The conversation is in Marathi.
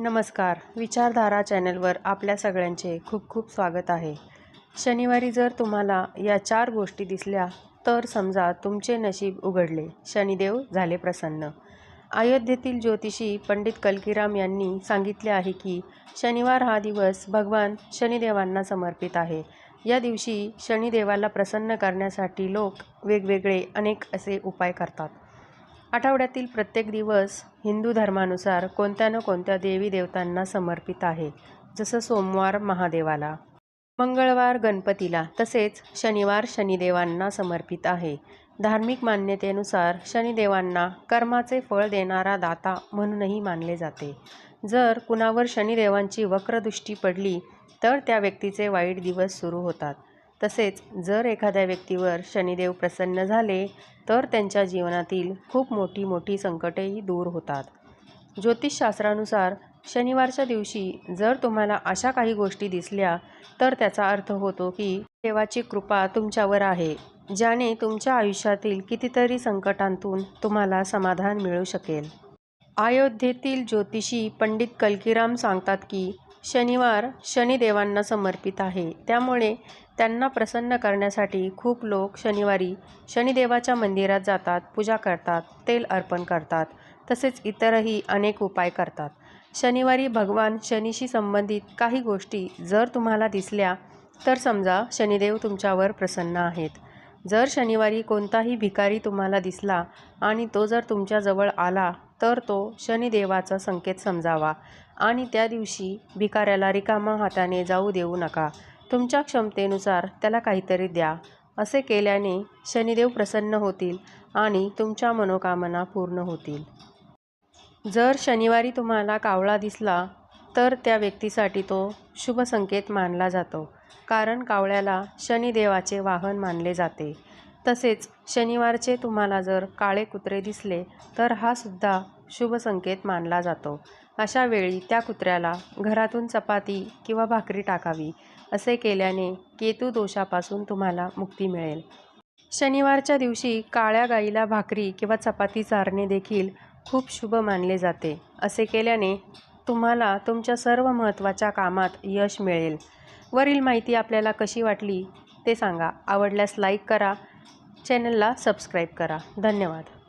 नमस्कार. विचारधारा चॅनलवर आपल्या सगळ्यांचे खूप खूप स्वागत आहे. शनिवारी जर तुम्हाला या चार गोष्टी दिसल्या तर समजा तुमचे नशीब उघडले. शनिदेव झाले प्रसन्न. अयोध्येतील ज्योतिषी पंडित कलकीराम यांनी सांगितले आहे की शनिवार हा दिवस भगवान शनिदेवांना समर्पित आहे. या दिवशी शनिदेवाला प्रसन्न करण्यासाठी लोक वेगवेगळे अनेक असे उपाय करतात. आठवड्यातील प्रत्येक दिवस हिंदू धर्मानुसार कोणत्या न कोणत्या देवी देवतांना समर्पित आहे जसं सोमवार महादेवाला. मंगळवार गणपतीला तसेच शनिवार शनिदेवांना समर्पित आहे. धार्मिक मान्यतेनुसार शनिदेवांना कर्माचे फळ देणारा दाता म्हणूनही मानले जाते. जर कुणावर शनिदेवांची वक्रदृष्टी पडली तर त्या व्यक्तीचे वाईट दिवस सुरू होतात. तसेच जर एखाद्या व्यक्तीवर शनिदेव प्रसन्न झाले तर त्यांच्या जीवनातील खूप मोठी मोठी संकटेही दूर होतात. ज्योतिषशास्त्रानुसार शनिवारच्या दिवशी जर तुम्हाला अशा काही गोष्टी दिसल्या तर त्याचा अर्थ होतो की देवाची कृपा तुमच्यावर आहे ज्याने तुमच्या आयुष्यातील कितीतरी संकटांतून तुम्हाला समाधान मिळू शकेल. अयोध्येतील ज्योतिषी पंडित कलकीराम सांगतात की शनिवार शनिदेवांना समर्पित आहे. त्यामुळे त्यांना प्रसन्न करण्यासाठी खूप लोक शनिवारी शनिदेवाच्या मंदिरात जातात पूजा करतात तेल अर्पण करतात तसेच इतरही अनेक उपाय करतात. शनिवारी भगवान शनीशी संबंधित काही गोष्टी जर तुम्हाला दिसल्या तर समजा शनिदेव तुमच्यावर प्रसन्न आहेत. जर शनिवारी कोणताही भिकारी तुम्हाला दिसला आणि तो जर तुमच्याजवळ आला तर तो शनिदेवाचा संकेत समजावा आणि त्या दिवशी भिकाऱ्याला रिकामा हाताने जाऊ देऊ नका. तुमच्या क्षमतेनुसार त्याला काहीतरी द्या असे केल्याने शनिदेव प्रसन्न होतील आणि तुमच्या मनोकामना पूर्ण होतील. जर शनिवारी तुम्हाला कावळा दिसला तर त्या व्यक्तीसाठी तो शुभ संकेत मानला जातो कारण कावळ्याला शनिदेवाचे वाहन मानले जाते. तसेच शनिवारचे तुम्हाला जर काळे कुत्रे दिसले तर हा सुद्धा शुभ संकेत मानला जातो. अशा वेळी त्या कुत्र्याला घरातून चपाती किंवा भाकरी टाकावी असे केल्याने केतू दोषापासून तुम्हाला मुक्ती मिळेल. शनिवारच्या दिवशी काळ्या गाईला भाकरी किंवा चपाती चारणे देखील खूप शुभ मानले जाते. असे केल्याने तुम्हाला तुमच्या सर्व महत्त्वाच्या कामात यश मिळेल. वरील माहिती आपल्याला कशी वाटली ते सांगा. आवडल्यास लाईक करा. चॅनलला सबस्क्राईब करा. धन्यवाद.